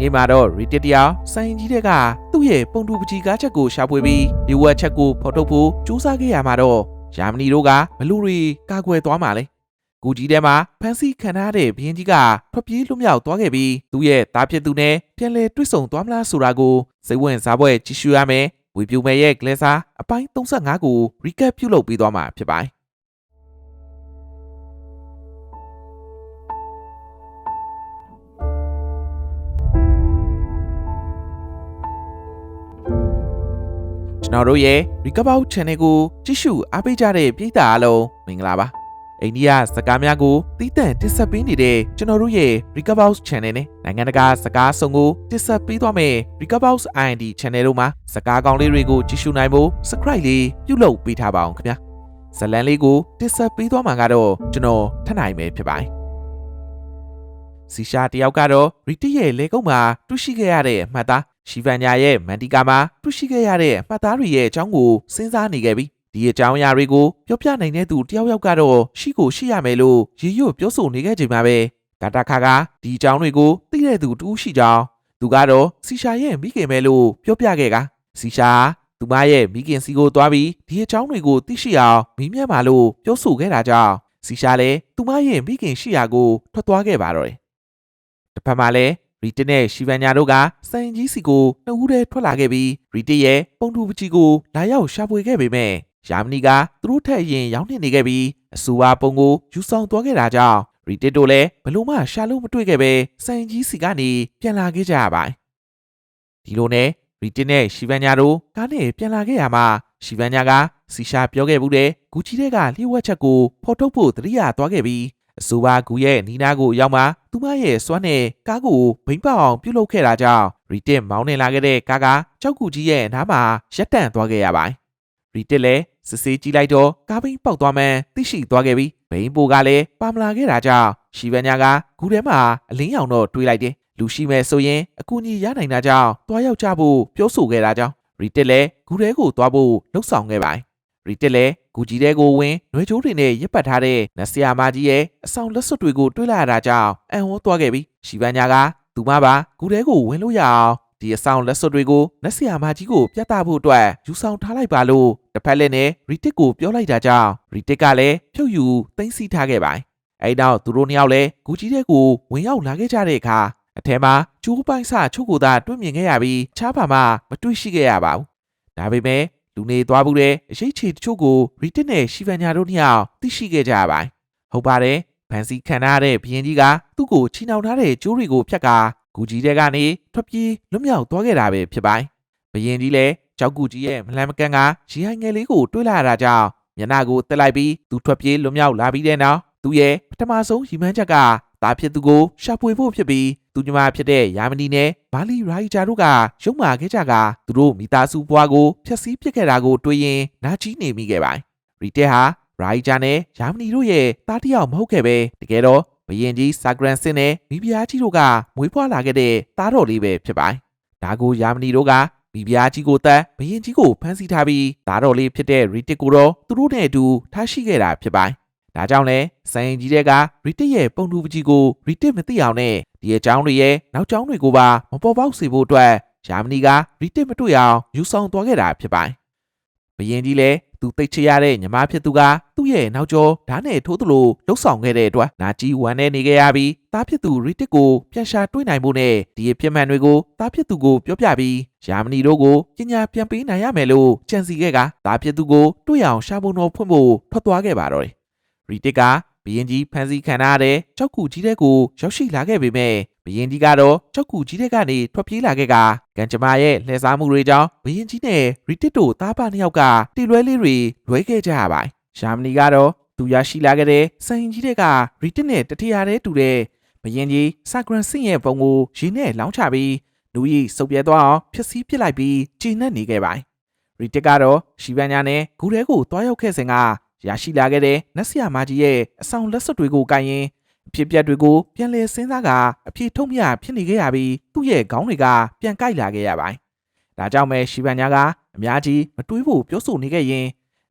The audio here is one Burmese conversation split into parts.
နေ့မှာတော့ Reddit တယောက်စိုင်းကြီးတဲ့ကသူ့ရဲ့ပုံတူပကြီးကားချက်ကိုရှာဖွေပြီးဒီဝက်ချက်ကိုဖော်ထုတ်ဖို့စူးစမ်းခဲ့ရမှာတော့ဂျာမနီတို့ကဘလူတွေကာကွယ်သွားမှာလေကူကြီးထဲမှာဖန်စီခံထားတဲ့ဘရင်ကြီးကထွက်ပြေးလွတ်မြောက်သွားခဲ့ပြီးသူ့ရဲ့သားဖြစ်သူနဲ့ပြန်လည်တွေ့ဆုံသွားမလားဆိုတာကိုစိတ်ဝင်စားပွဲကြည့်ရှုရမယ်ဝေပြူမယ်ရဲ့ဂလက်စာအပိုင်း35ကို recap ပြုလုပ်ပေးသွားမှာဖြစ်ပါတယ် ကျွန်တော်တို့ရဲ့ Recover Channel ကိုကြည့်ရှုအားပေးကြတဲ့ပရိသတ်အားလုံးမင်္ဂလာပါအိန္ဒိယစကားများကိုတည်တံ့တင်ဆက်ပေးနေတဲ့ကျွန်တော်တို့ရဲ့ Recover Channel နဲ့နိုင်ငံတကာစကားစုံကိုတင်ဆက်ပေးသွားမယ် Recover IND Channel တို့မှာစကားကောင်းလေးတွေကိုကြည့်ရှုနိုင်ဖို့ Subscribe လေးပြုလုပ်ပေးထားပါအောင်ခင်ဗျာဇတ်လန်လေးကိုတင်ဆက်ပေးသွားမှာကတော့ကျွန်တော်ထပ်နိုင်ပဲဖြစ်ပါတယ်စီရှာတယောက်ကတော့ရီတီရဲ့လေကုန်းမှာတွေ့ရှိခဲ့ရတဲ့အမှတ်သား ရှီဗန်ညာရဲ့မန်တီကာမှာတွေ့ရှိခဲ့ရတဲ့အမှတ်သားတွေရဲ့အကြောင်းကိုစဉ်းစားနေခဲ့ပြီးဒီအကြောင်းအရာတွေကိုပြောပြနိုင်တဲ့သူတယောက်ယောက်ကတော့ရှိကိုရှိရမယ်လို့ရည်ရွယ်ပြောဆိုနေခဲ့ချိန်မှာပဲဒါတာခါကဒီအကြောင်းတွေကိုသိတဲ့သူတူရှိကြောင်းသူကတော့စီရှာရဲ့မိခင်ပဲလို့ပြောပြခဲ့ကစီရှာသူမရဲ့မိခင်စီကိုသွားပြီးဒီအကြောင်းတွေကိုသိရှိအောင်မိမြတ်ပါလို့ပြောဆိုခဲ့တာကြောင့်စီရှာလည်းသူမရဲ့မိခင်ရှိရာကိုထွက်သွားခဲ့ပါတော့တယ်တစ်ဖက်မှာလည်း ရီတနဲ့ရှီဗန်ညာတို့ကစံကြီးစီကိုနှုတ်ဦးထဲထွက်လာခဲ့ပြီးရီတရဲ့ပုံတူပကြီးကိုလာရောက်ရှာဖွေခဲ့ပေမဲ့ယာမနီကသူတို့ထက်အရင်ရောက်နေနေခဲ့ပြီးအဆူပါပုံကိုယူဆောင်သွားခဲ့တာကြောင့်ရီတတို့လည်းဘလို့မှရှာလို့မတွေ့ခဲ့ပဲစံကြီးစီကနေပြန်လာခဲ့ကြရပါတယ်ဒီလိုနဲ့ရီတနဲ့ရှီဗန်ညာတို့ကားနဲ့ပြန်လာခဲ့ရမှာရှီဗန်ညာကစီရှာပြောခဲ့ဘူးတဲ့ဂူချီတဲ့ကလျှို့ဝှက်ချက်ကိုဖော်ထုတ်ဖို့တတိယသွားခဲ့ပြီး အဆိုပါကူရဲ့နီနာကိုရောက်မှသူမရဲ့စွမ်းနဲ့ကားကိုဘိမ့်ပေါအောင်ပြုတ်လုခဲ့တာကြောင့်ရီတစ်မောင်းနေလာခဲ့တဲ့ကားကကြောက်ကူကြီးရဲ့နားမှာရပ်တန့်သွားခဲ့ရပါတယ်။ရီတစ်လည်းစစ်ဆေးကြည့်လိုက်တော့ကားဘိမ့်ပေါက်သွားမှန်းသိရှိသွားခဲ့ပြီးဘိမ့်ပိုကလည်းပါမလာခဲ့တာကြောင့်ရှီဗန်ညာကဂူထဲမှာအလင်းရောင်တော့တွေးလိုက်တယ်။လူရှိမဲ့ဆိုရင်အကူအညီရနိုင်တာကြောင့်တွားရောက်ကြဖို့ပြောဆိုခဲ့တာကြောင့်ရီတစ်လည်းဂူထဲကိုသွားဖို့လှုံ့ဆော်ခဲ့ပါတယ်။ရီတစ်လည်း ဂူကြီးတဲကိုဝင်နှွေချိုးတွေနဲ့ရပ်ပတ်ထားတဲ့နတ်ဆရာမကြီးရဲ့အဆောင်လက်စွပ်တွေကိုတွေးလိုက်ရတာကြောင့်အံ့ဩသွားခဲ့ပြီးရှီဗန်ညာကသူမပါဂူတဲကိုဝင်လို့ရအောင်ဒီအဆောင်လက်စွပ်တွေကိုနတ်ဆရာမကြီးကိုပြသဖို့အတွက်ယူဆောင်ထားလိုက်ပါလို့တစ်ဖက်လက်နဲ့ရီတစ်ကိုပြောလိုက်တာကြောင့်ရီတစ်ကလည်းဖြုတ်ယူသိမ်းဆည်းထားခဲ့ပါတယ်အဲ့တော့သူတို့နှစ်ယောက်လည်းဂူကြီးတဲကိုဝင်ရောက်လာခဲ့ကြတဲ့အခါအထဲမှာကျိုးပိုင်းစချုပ်ကိုသာတွေ့မြင်ခဲ့ရပြီးချားပါမှမတွေ့ရှိခဲ့ရပါဘူးဒါပေမဲ့ လူနေသွားမှုတဲ့အရေးချေတချို့ကိုရီတစ်နဲ့ရှီဗန်ညာတို့နှစ်ယောက်သိရှိခဲ့ကြရပါတယ်။ဟုတ်ပါတယ်။ဖန်စီခံရတဲ့ဘရင်ကြီးကသူ့ကိုချီနှောင်ထားတဲ့ကျိုးတွေကိုဖြတ်ကာဂူကြီးတဲ့ကနေထွက်ပြေးလွတ်မြောက်သွားခဲ့တာပဲဖြစ်ပါတယ်။ဘရင်ကြီးလည်းကြောက်ကူကြီးရဲ့မလန်မကန်ကရီဟိုင်ငယ်လေးကိုတွေးလာရတာကြောင့်မျက်နှာကိုတက်လိုက်ပြီးသူထွက်ပြေးလွတ်မြောက်လာပြီးတဲ့နောက်သူရဲ့ပထမဆုံးရီမန်းချက်က သားဖြစ်သူကိုရှာဖွေဖို့ဖြစ်ပြီးသူညီမဖြစ်တဲ့ယာမနီနဲ့ဘာလီရိုက်ဂျာတို့ကရုံမာခဲ့ကြကသူတို့မိသားစုဘွားကိုဖျက်ဆီးပစ်ခဲ့တာကိုတွေးရင်နာကျီးနေမိခဲ့ပါတယ်။ရီတက်ဟာရိုက်ဂျာနဲ့ယာမနီတို့ရဲ့သားတစ်ယောက်မဟုတ်ခဲ့ပဲတကယ်တော့ဘရင်ကြီးဆာဂရန်စင်နဲ့မိဖုရားကြီးတို့ကမွေးဖွားလာခဲ့တဲ့သားတော်လေးပဲဖြစ်ပါတယ်။ဒါကိုယာမနီတို့ကမိဖုရားကြီးကိုတတ်ဘရင်ကြီးကိုဖမ်းဆီးထားပြီးသားတော်လေးဖြစ်တဲ့ရီတက်ကိုတော့သူတို့နဲ့အတူထားရှိခဲ့တာဖြစ်ပါတယ်။ ဒါကြောင့်လဲစံရင်ကြီးတဲ့ကရီတစ်ရဲ့ပုံတူပကြီးကိုရီတစ်မသိအောင်နဲ့ဒီအကြောင်းတွေရဲ့နောက်ကြောင်းတွေကိုပါမပေါ်ပေါက်စေဖို့အတွက်ဂျာမနီကရီတစ်မတွေ့အောင်ယူဆောင်သွားခဲ့တာဖြစ်ပါတယ်။ဘရင်ကြီးလည်းသူသိချရတဲ့ညီမဖြစ်သူကသူ့ရဲ့နောက်ကျောဓာတ်နဲ့ထိုးသလိုလှုပ်ဆောင်ခဲ့တဲ့အတွက်နာကြီးဝမ်းနဲ့နေခဲ့ရပြီးတားဖြစ်သူရီတစ်ကိုပြန်ရှာတွေ့နိုင်ဖို့နဲ့ဒီအဖြစ်မှန်တွေကိုတားဖြစ်သူကိုပြောပြပြီးဂျာမနီတို့ကိုပညာပြန်ပေးနိုင်ရမယ်လို့ကြံစီခဲ့ကတားဖြစ်သူကိုတွေ့အောင်ရှာဖို့တော့ဖွင့်ဖို့ထွက်သွားခဲ့ပါတော့တယ်။ ရီတစ်ကဘရင်ကြီးဖန်စီခံရတဲ့ကြောက်ကူကြီးတဲ့ကိုရောက်ရှိလာခဲ့ပေမဲ့ဘရင်ကြီးကတော့ကြောက်ကူကြီးတဲ့ကနေထွက်ပြေးလာခဲ့ကကံကြမ္မာရဲ့လှည့်စားမှုတွေကြောင့်ဘရင်ကြီးနဲ့ရီတစ်တို့သားပါနှစ်ယောက်ကတီလွဲလေးတွေလွဲခဲ့ကြရပါတယ်။ရှာမနီကတော့သူရရှိလာခဲ့တဲ့စံရင်ကြီးတဲ့ကရီတစ်နဲ့တထရာတဲ့တူတဲ့ဘရင်ကြီးဆာဂရန်စင်ရဲ့ပုံကိုရင်းနဲ့လောင်းချပြီးလူကြီးစုပ်ပြဲသွားအောင်ဖျက်ဆီးပစ်လိုက်ပြီးကျဉ်နဲ့နေခဲ့ပါတယ်။ရီတစ်ကတော့ရှီဗန်ညာနဲ့ဂူထဲကိုတွားရောက်ခဲ့စဉ်က ရရှိလာခဲ့တဲ့နတ်ဆရာမကြီးရဲ့အဆောင်လက်စွပ်တွေကိုကိုင်ရင်အဖြစ်ပြက်တွေကိုပြန်လည်စဉ်းစားကအဖြစ်ထုံးမြဖြစ်နေခဲ့ရပြီးသူ့ရဲ့ခေါင်းတွေကပြန်ကိုက်လာခဲ့ရပါတယ်။ဒါကြောင့်ပဲရှီဗန်ညာကအများကြီးမတွေးဖို့ပြောဆိုနေခဲ့ရင်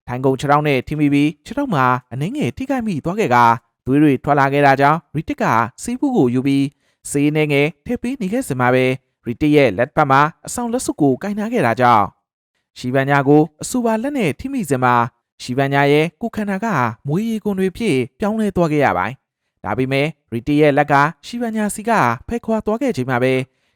ထိုင်ကုန်ခြေထောက်နဲ့ထိမိပြီးခြေထောက်မှာအနှင်းငယ်ထိခိုက်မိသွားခဲ့ကသွေးတွေထွက်လာခဲ့တာကြောင့်ရီတစ်ကစီးပူးကိုယူပြီးစေးနေငယ်ထည့်ပေးနေခဲ့စမှာပဲရီတစ်ရဲ့လက်ပတ်မှာအဆောင်လက်စုပ်ကိုကင်နာခဲ့တာကြောင့်ရှီဗန်ညာကိုအဆူပါလက်နဲ့ထိမိစမှာ ရှီဗန်ညာရဲ့ကိုယ်ခန္ဓာကမွေးရီကွန်တွေဖြစ်ပြောင်းလဲသွားခဲ့ရပါတယ်။ဒါပေမဲ့ရီတစ်ရဲ့လက်ကရှီဗန်ညာစီကဖဲခွာသွားခဲ့ချိန်မှာပဲ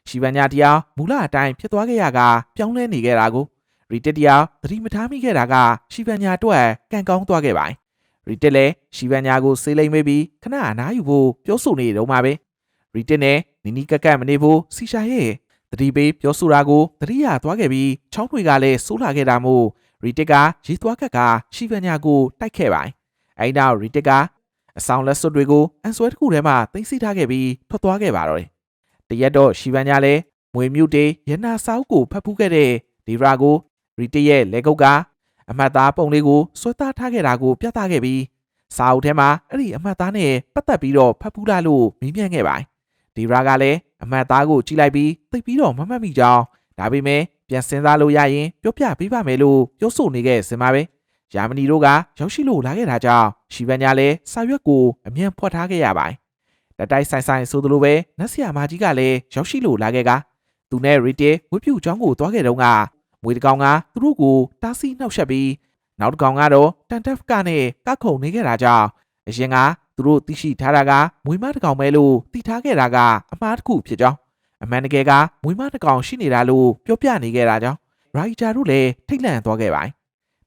ရှီဗန်ညာတရားမူလအတိုင်းဖြစ်သွားခဲ့ရကပြောင်းလဲနေခဲ့တာကိုရီတစ်တရားသတိမထားမိခဲ့တာကရှီဗန်ညာအတွက်ကံကောင်းသွားခဲ့ပါတယ်။ရီတစ်လည်းရှီဗန်ညာကိုစေးလိမ့်မေးပြီးခဏအနားယူဖို့ပြောဆိုနေတော့မှာပဲရီတစ်နဲ့နီနီကက်ကက်မနေဖို့စီရှာရဲ့တတိပေးပြောဆိုတာကိုတတိယသွားခဲ့ပြီးချောင်းတွေကလည်းစိုးလာခဲ့တာမို့ ရီတစ်ကရေးသွားခက်ကရှီဗန်ညာကိုတိုက်ခဲ့ပါတယ်။အဲဒီနောက်ရီတစ်ကအဆောင်လက်စွပ်တွေကိုအန်ဆွဲတစ်ခုထဲမှာသိမ်းဆည်းထားခဲ့ပြီးထွက်သွားခဲ့ပါတော့တယ်။တရက်တော့ရှီဗန်ညာလည်းမွေမြူတေရနာဆောက်ကိုဖတ်ဖူးခဲ့တဲ့ဒီရာကိုရီတစ်ရဲ့လက်ကုပ်ကအမတ်သားပုံလေးကိုဆွဲသားထားခဲ့တာကိုပြသခဲ့ပြီးစာအုပ်ထဲမှာအဲ့ဒီအမတ်သားနဲ့ပတ်သက်ပြီးတော့ဖတ်ဖူးလာလို့မေးမြန်းခဲ့ပါတယ်။ဒီရာကလည်းအမတ်သားကိုကြည့်လိုက်ပြီးသိပြီးတော့မမှတ်မိကြောင်းဒါပေမဲ့ ပြန်စဉ်းစားလို့ရရင်ပြောပြပေးပါမယ်လို့ပြောဆိုနေခဲ့စင်ပါပဲ။ယာမနီတို့ကရောက်ရှိလို့လာခဲ့တာကြောင့်ရှီဗန်ညာလည်းစာရွက်ကိုအမြန်ဖွက်ထားခဲ့ရပါတယ်။တတိုက်ဆိုင်ဆိုင်ဆိုသလိုပဲနတ်ဆရာမကြီးကလည်းရောက်ရှိလို့လာခဲ့ကသူနဲ့ရီတေဝှပြူချောင်းကိုသွားခဲ့တော့ကမွေတကောင်ကသူတို့ကိုတားဆီးနှောက်ယှက်ပြီးနောက်တစ်ကောင်ကတော့တန်တက်ဖ်ကနဲ့ကခုံနေခဲ့တာကြောင့်အရင်ကသူတို့သိရှိထားတာကမွေမတစ်ကောင်ပဲလို့သိထားခဲ့တာကအမှားတစ်ခုဖြစ်ကြောင်း အမှန်တကယ်ကမွေမတစ်ကောင်ရှိနေတာလို့ပြောပြနေခဲ့တာကြောင့်ရိုက်တာတို့လည်းထိတ်လန့်သွားခဲ့ပါတယ်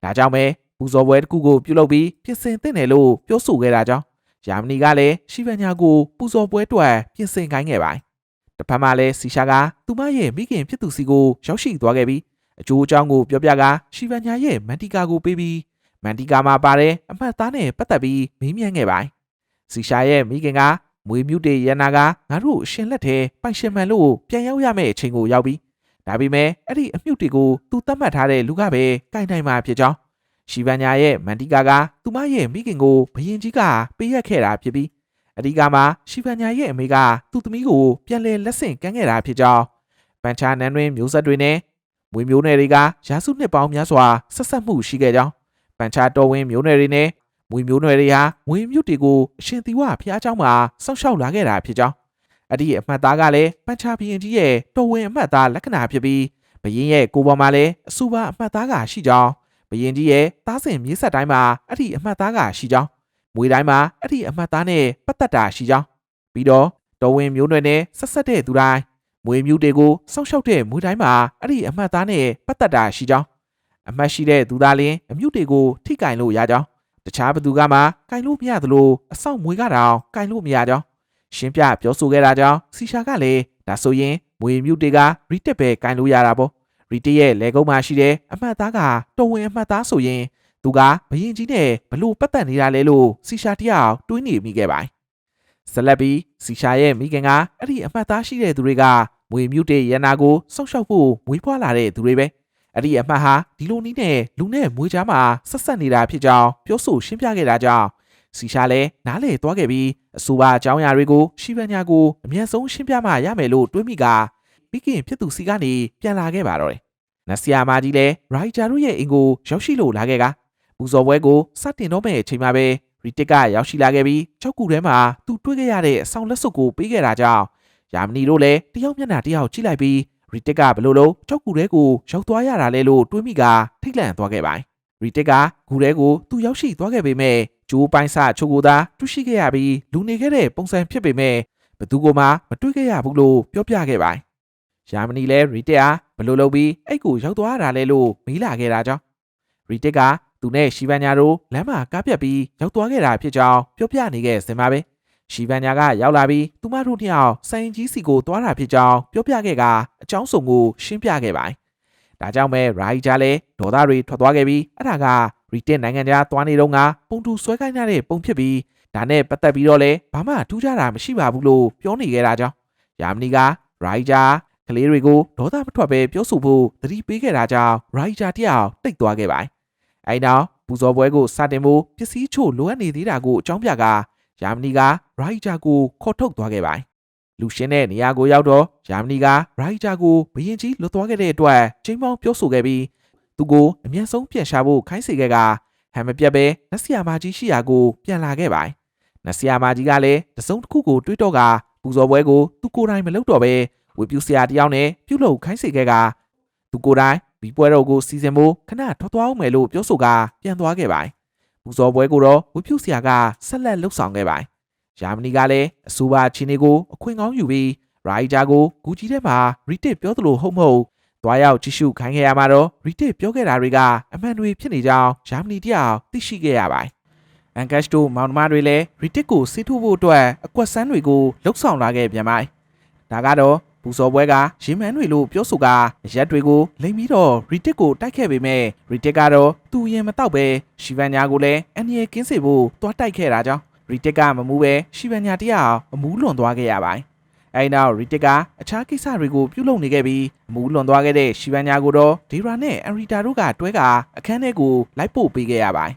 ။ဒါကြောင့်ပဲပူဇော်ပွဲတစ်ခုကိုပြုလုပ်ပြီးပြင်ဆင်သင့်တယ်လို့ပြောဆိုခဲ့တာကြောင့်ယာမနီကလည်းရှီဗန်ညာကိုပူဇော်ပွဲအတွက်ပြင်ဆင်ခိုင်းခဲ့ပါတယ်။တစ်ဖက်မှာလည်းစီရှာကသူမရဲ့မိခင်ဖြစ်သူစီကိုရောက်ရှိသွားခဲ့ပြီးအကျိုးအကြောင်းကိုပြောပြကရှီဗန်ညာရဲ့မန်တီကာကိုပေးပြီးမန်တီကာမှာပါတဲ့အမှတ်သားနဲ့ပတ်သက်ပြီးမေးမြန်းခဲ့ပါတယ်။စီရှာရဲ့မိခင်က မွေမြူတေရနာကငါတို့ရှင်လက်ထဲပိုင်ရှင်မှန်လို့ပြန်ရောက်ရမယ့်အချိန်ကိုရောက်ပြီးဒါပေမဲ့အဲ့ဒီအမြုပ်တွေကိုသူသတ်မှတ်ထားတဲ့လူကပဲကင်နိုင်မှာဖြစ်ကြောင်းရှီဗန်ညာရဲ့မန်တီကာကသူမရဲ့မိခင်ကိုဘရင်ကြီးကပေးရက်ခဲ့တာဖြစ်ပြီးအဓိကမှာရှီဗန်ညာရဲ့အမေကသူ့သမီးကိုပြန်လည်လက်ဆင့်ကမ်းခဲ့တာဖြစ်ကြောင်းပန်ချာနန်းတွင်မျိုးဆက်တွေနဲ့မွေမျိုးနယ်တွေကရာစုနှစ်ပေါင်းများစွာဆက်ဆက်မှုရှိခဲ့ကြောင်းပန်ချာတော်ဝင်မျိုးနယ်တွေနဲ့ မွေမျိုးနယ်တွေဟာမွေမြုပ်တွေကိုအရှင်သီဝဖျားเจ้าမှာစောင့်ရှောက်လာခဲ့တာဖြစ်ကြောင်းအဲ့ဒီအမှတ်သားကလည်းပန်ချာဘီရင်ကြီးရဲ့တော်ဝင်အမှတ်သားလက္ခဏာဖြစ်ပြီးဘရင်ရဲ့ကိုပေါ်မှာလည်းအစူပါအမှတ်သားကရှိကြောင်းဘရင်ကြီးရဲ့သားစဉ်မြေးဆက်တိုင်းမှာအဲ့ဒီအမှတ်သားကရှိကြောင်းမွေတိုင်းမှာအဲ့ဒီအမှတ်သားနဲ့ပတ်သက်တာရှိကြောင်းပြီးတော့တော်ဝင်မျိုးနွယ်နဲ့ဆက်ဆက်တဲ့သူတိုင်းမွေမြူတွေကိုစောင့်ရှောက်တဲ့မွေတိုင်းမှာအဲ့ဒီအမှတ်သားနဲ့ပတ်သက်တာရှိကြောင်းအမှတ်ရှိတဲ့သူသားလင်းအမြုပ်တွေကိုထိကင်လို့ရကြောင်း တခြားဘသူကမှကင်လို့မရသလိုအဆောင်မွေကတောင်ကင်လို့မရကြောင်းရှင်းပြပြောဆိုခဲ့တာကြောင့်စီရှာကလည်းဒါဆိုရင်မွေမြူတွေကရီတက်ပဲကင်လို့ရတာပေါ့ရီတရဲ့လေကုန်းမှာရှိတဲ့အမှတ်သားကတော်ဝင်အမှတ်သားဆိုရင်သူကဘရင်ကြီးနဲ့ဘလို့ပတ်သက်နေတာလဲလို့စီရှာတယောက်တွေးနေမိခဲ့ပါတယ်။ဆက်လက်ပြီးစီရှာရဲ့မိခင်ကအဲ့ဒီအမှတ်သားရှိတဲ့သူတွေကမွေမြူတေရနာကိုစောက်ရှောက်ဖို့မွေးဖွားလာတဲ့သူတွေပဲ။ အဲ့ဒီအမှတ်ဟာဒီလိုနည်းနဲ့လူနဲ့မွေးကြားမှာဆက်ဆက်နေတာဖြစ်ကြောင်းပြောဆိုရှင်းပြခဲ့တာကြောင့်စီရှာလည်းနားလေသွားခဲ့ပြီးအဆိုပါအကြောင်းအရာတွေကိုရှီဗန်ညာကိုအမြန်ဆုံးရှင်းပြမှရမယ်လို့တွေးမိကမိခင်ဖြစ်သူစီကနေပြန်လာခဲ့ပါတော့တယ်။နဆီယာမာကြီးလည်းရိုက်ဂျာတို့ရဲ့အင်ကိုရောက်ရှိလို့လာခဲ့ကပူဇော်ပွဲကိုစတင်တော့မယ့်အချိန်မှာပဲရီတစ်ကရောက်ရှိလာခဲ့ပြီးကြောက်ကူထဲမှာသူတွေးခဲ့ရတဲ့အဆောင်လက်စုပ်ကိုပေးခဲ့တာကြောင့်ယာမနီတို့လည်းတယောက်မျက်နှာတယောက်ကြည့်လိုက်ပြီး ရီတစ်ကဘလို့လို့ကြောက်ကူထဲကိုရောက်သွားရတာလဲလို့တွေးမိကထိတ်လန့်သွားခဲ့ပါတယ်။ရီတစ်ကဂူထဲကိုသူရောက်ရှိသွားခဲ့ပေမဲ့ဂျိုးပိုင်းစချိုကိုသာတွေ့ရှိခဲ့ရပြီးလူနေခဲ့တဲ့ပုံစံဖြစ်ပေမဲ့ဘသူကမှမတွေ့ခဲ့ရဘူးလို့ပြောပြခဲ့ပါတယ်။ယာမနီလည်းရီတစ်အားဘလို့လုပ်ပြီးအဲ့ကိုရောက်သွားတာလဲလို့မေးလာခဲ့တာကြောင့်ရီတစ်ကသူနဲ့ရှီဗန်ညာတို့လမ်းမှာကားပြတ်ပြီးရောက်သွားခဲ့တာဖြစ်ကြောင်းပြောပြနေခဲ့စင်ပါပဲ ရှီဗန်ညာကရောက်လာပြီးသူမတို့နှစ်ယောက်စိုင်ကြီးစီကိုသွားတာဖြစ်ကြောင်းပြောပြခဲ့ကအကြောင်းစုံကိုရှင်းပြခဲ့ပါတယ်ဒါကြောင့်ပဲရာဟီဂျာလည်းဒေါသတွေထွက်သွားခဲ့ပြီးအဲ့ဒါကရီတက်နိုင်ငံခြားသွားနေတော့ကပုံတူဆွဲခိုင်းတဲ့ပုံဖြစ်ပြီးဒါနဲ့ပတ်သက်ပြီးတော့လည်းဘာမှထူးခြားတာမရှိပါဘူးလို့ပြောနေခဲ့တာကြောင့်ယာမနီကရာဟီဂျာကလေးတွေကိုဒေါသမထွက်ပဲပြောဆိုဖို့သတိပေးခဲ့တာကြောင့်ရာဟီဂျာတယောက်တိတ်သွားခဲ့ပါတယ်အဲဒီနောက်ပူဇော်ပွဲကိုစတင်ဖို့ပစ္စည်းချို့လိုအပ်နေသေးတာကိုအကြောင်းပြက ယာမနီကရိုက်ဂျာကိုခေါ်ထုတ်သွားခဲ့ပါတယ်။လူရှင်းတဲ့နေရာကိုရောက်တော့ယာမနီကရိုက်ဂျာကိုဘရင်ကြီးလွတ်သွားခဲ့တဲ့အတွက်ချိန်ပေါင်းပြောဆိုခဲ့ပြီးသူကိုအမြန်ဆုံးပြန်ရှာဖို့ခိုင်းစေခဲ့ကဟန်မပြတ်ပဲနတ်ဆီယာမာကြီးရှိရာကိုပြန်လာခဲ့ပါတယ်။နတ်ဆီယာမာကြီးကလည်းတစုံတစ်ခုကိုတွေးတော့ကပူဇော်ပွဲကိုသူကိုယ်တိုင်မလုပ်တော့ဘဲဝေပြူဆရာတယောက်နဲ့ပြုလုပ်ခိုင်းစေခဲ့ကသူကိုယ်တိုင်ဘီပွဲတော်ကိုစီစဉ်ဖို့ခဏထွက်သွားအောင်မယ်လို့ပြောဆိုကပြန်သွားခဲ့ပါတယ် ပူဇော်ပွဲကိုတော့ဝေပြူဆရာကဆက်လက်လှုပ်ဆောင်ခဲ့ပါတယ်ဂျာမနီကလည်းအဆိုပါချင်းတွေကိုအခွင့်ကောင်းယူပြီးရိုက်ဂျာကိုဂူကြီးထဲမှာရီတစ်ပြောသလိုဟုတ်မဟုတ်သွားရောက်ကြည့်ရှုခိုင်းခဲ့ရမှာတော့ရီတစ်ပြောခဲ့တာတွေကအမှန်တွေဖြစ်နေကြောင်းဂျာမနီတယောက်သိရှိခဲ့ရပါတယ်အန်ကတ်စတိုမောင်နှမတွေလည်းရီတစ်ကိုစီးထုတ်ဖို့အတွက်အကွက်ဆန်းတွေကိုလှုပ်ဆောင်လာခဲ့ပြန်ပါတယ်ဒါကတော့ ပူဇော်ပွဲကရေမန်းတွေလို့ပြောဆိုကအရက်တွေကိုလိမ့်ပြီးတော့ရီတစ်ကိုတိုက်ခဲ့ပေမဲ့ရီတစ်ကတော့သူရင်မတော့ပဲရှီဗန်ညာကိုလည်းအန်ရီကင်းစေဖို့တွားတိုက်ခဲ့တာကြောင့်ရီတစ်ကမမူးပဲရှီဗန်ညာတယောက်အမူးလွန်သွားခဲ့ရပါတယ်အဲဒီနောက်ရီတစ်ကအခြားကိစ္စတွေကိုပြုလုပ်နေခဲ့ပြီးအမူးလွန်သွားခဲ့တဲ့ရှီဗန်ညာကိုတော့ဒေရာနဲ့အန်ရီတာတို့ကတွဲကအခန်းထဲကိုလိုက်ပို့ပေးခဲ့ရပါတယ်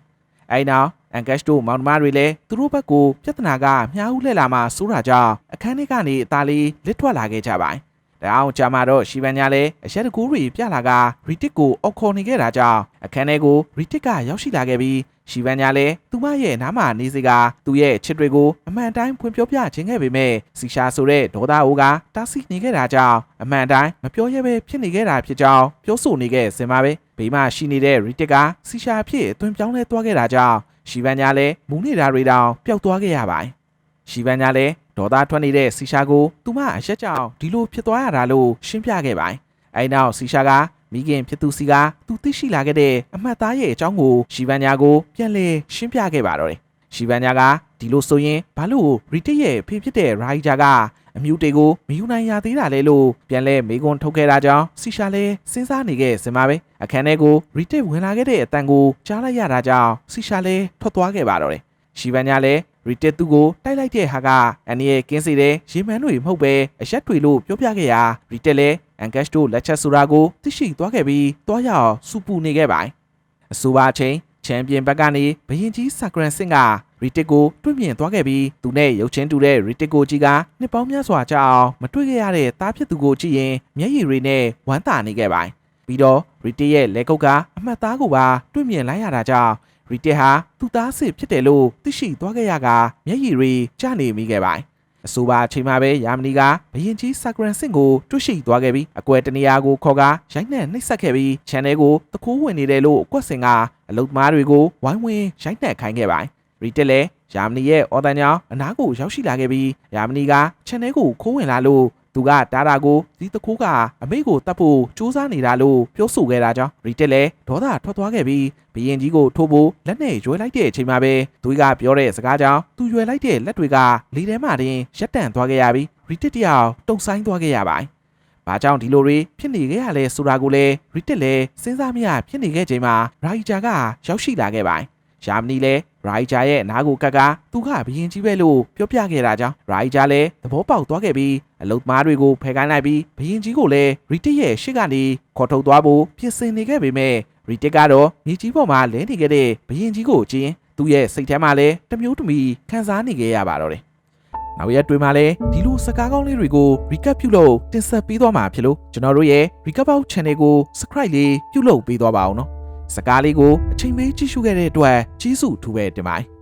အဲဒီနောက် အန်ကက်စ်တို့မောင်နှမတွေလည်းသူတို့ဘက်ကိုပြဿနာကမြားဦးလှည့်လာမှစိုးတာကြောင့်အခန်းထဲကနေအသားလေးလစ်ထွက်လာခဲ့ကြပါတယ်။ဒါအောင်ကြာမှတော့ရှီဗန်ညာလည်းအရက်တကူတွေပြလာကရီတစ်ကိုအော်ခေါ်နေခဲ့တာကြောင့်အခန်းထဲကိုရီတစ်ကရောက်ရှိလာခဲ့ပြီး ရှီဗန်ညာလည်းသူမရဲ့နားမှာနေစီကသူ့ရဲ့ချစ်တွေကိုအမှန်တိုင်းဖွင့်ပြောပြခြင်းခဲ့ပေမဲ့စီရှာဆိုတဲ့ဒေါသအိုးကတားဆီးနေခဲ့တာကြောင့်အမှန်တိုင်းမပြောရဲပဲဖြစ်နေခဲ့တာဖြစ်ကြောင်းပြောဆိုနေခဲ့စင်ပါပဲဘေးမှာရှိနေတဲ့ရီတစ်ကစီရှာအဖြစ်အသွင်ပြောင်းလဲသွားခဲ့တာကြောင့်ရှီဗန်ညာလည်းမူနေတာတွေတောင်ပျောက်သွားခဲ့ရပါတယ်။ရှီဗန်ညာလည်းဒေါသထွက်နေတဲ့စီရှာကိုသူမအရက်ကြောင်ဒီလိုဖြစ်သွားရတာလို့ရှင်းပြခဲ့ပါတယ်။အဲဒီနောက်စီရှာက မိခင်ဖြစ်သူစီကသူသိရှိလာခဲ့တဲ့အမှတ်သားရဲ့အကြောင်းကိုရှီဗန်ညာကိုပြန်လည်ရှင်းပြခဲ့ပါတော့တယ်။ရှီဗန်ညာကဒီလိုဆိုရင်ဘာလို့ရီတစ်ရဲ့ဖေဖြစ်တဲ့ရိုက်ဂျာကအမျိုးတေကိုမယူနိုင်ရသေးတာလဲလို့ပြန်လဲမေကွန်ထုတ်ခဲ့တာကြောင့်စီရှာလဲစဉ်းစားနေခဲ့စင်ပါပဲအခန်းထဲကိုရီတစ်ဝင်လာခဲ့တဲ့အတန်ကိုကြားလိုက်ရတာကြောင့်စီရှာလဲထွက်သွားခဲ့ပါတော့တယ်ရှီဗန်ညာလဲရီတစ်သူ့ကိုတိုက်လိုက်တဲ့ဟာကအန်ဒီရဲ့ကင်းစီတဲ့ရေမန်းတွေမဟုတ်ပဲအရက်တွေလို့ပြောပြခဲ့ရာရီတစ်လဲ အန်ကက်စ်တို့လက်ချက်ဆိုတာကိုသိရှိသွားခဲ့ပြီးတွားရအောင်စူပူနေခဲ့ပါတယ်အဆိုပါချင်းချန်ပီယံဘက်ကနေဘရင်ကြီးဆာဂရန်စင်ကရီတစ်ကိုတွေ့မြင်သွားခဲ့ပြီးသူနဲ့ရုပ်ချင်းတူတဲ့ရီတစ်ကိုကြီးကနှစ်ပေါင်းများစွာကြာအောင်မတွေ့ခဲ့ရတဲ့တားဖြစ်သူကိုကြည့်ရင်မျက်ရည်တွေနဲ့ဝမ်းသာနေခဲ့ပါတယ်။ပြီးတော့ရီတစ်ရဲ့လက်ကုပ်ကအမှတ်သားကိုပါတွေ့မြင်လိုက်ရတာကြောင့်ရီတစ်ဟာသူ့သားစစ်ဖြစ်တယ်လို့သိရှိသွားခဲ့ရကမျက်ရည်တွေကျနေမိခဲ့ပါတယ်။ အဆိုပါအချိန်မှာပဲယာမနီကဘရင်ကြီးဆာဂရန်စင်ကိုတွေ့ရှိသွားခဲ့ပြီးအကွယ်တနေရာကိုခေါ်ကရိုက်နှက်နှိပ်စက်ခဲ့ပြီး channel ကိုတခိုးဝင်နေတယ်လို့အကွက်စင်ကအလုတ်သမားတွေကိုဝိုင်းဝန်းရိုက်နှက်ခိုင်းခဲ့ပါတယ်။ရီတက်လည်းယာမနီရဲ့အော်တန်ကြောင့်အနားကိုရောက်ရှိလာခဲ့ပြီးယာမနီက channel ကိုခိုးဝင်လာလို့ သူကတားတာကိုဒီတခိုးကအမေကိုတတ်ဖို့စူးစမ်းနေတာလို့ပြောဆိုခဲ့တာကြောင့်ရီတက်လည်းဒေါသထွက်သွားခဲ့ပြီးဘရင်ကြီးကိုထိုးဖို့လက်နဲ့ရွယ်လိုက်တဲ့အချိန်မှာပဲသူကပြောတဲ့စကားကြောင့်သူရွယ်လိုက်တဲ့လက်တွေကလေထဲမှာတင်ရက်တန့်သွားခဲ့ရပြီးရီတက်တယောက်တုံဆိုင်သွားခဲ့ရပါတယ်။ဘာကြောင့်ဒီလိုတွေဖြစ်နေခဲ့ရလဲဆိုတာကိုလည်းရီတက်လည်းစဉ်းစားမရဖြစ်နေခဲ့ချိန်မှာရာဂျာကရောက်ရှိလာခဲ့ပါတယ်။ယာမနီလည်း ရိုက်ဂျာရဲ့အနားကိုကပ်ကသူကဘရင်ကြီးပဲလို့ပြောပြခဲ့တာကြောင့်ရိုက်ဂျာလည်းသဘောပေါက်သွားခဲ့ပြီးအလုတ်သမားတွေကိုဖယ်ခိုင်းလိုက်ပြီးဘရင်ကြီးကိုလည်းရီတစ်ရဲ့ရှေ့ကနေခေါ်ထုတ်သွားဖို့ပြင်ဆင်နေခဲ့ပေမဲ့ရီတစ်ကတော့မြေကြီးပေါ်မှာလဲနေခဲ့တဲ့ဘရင်ကြီးကိုကြည့်ရင်သူ့ရဲ့စိတ်ထဲမှာလည်းတစ်မျိုးတစ်မီခံစားနေခဲ့ရပါတော့တယ်။နောက်ရက်တွေမှာလည်းဒီလိုစကားကောင်းလေးတွေကို recap ပြုလုပ်တင်ဆက်ပေးသွားမှာဖြစ်လို့ကျွန်တော်တို့ရဲ့ recap out channel ကို subscribe လေးပြုလုပ်ပေးသွားပါအောင်နော်။ စကားလေးကိုအချိန်မေးကြည့်ရှုခဲ့တဲ့အတွက်ကျေးဇူးထူးပဲတင်ပါတယ်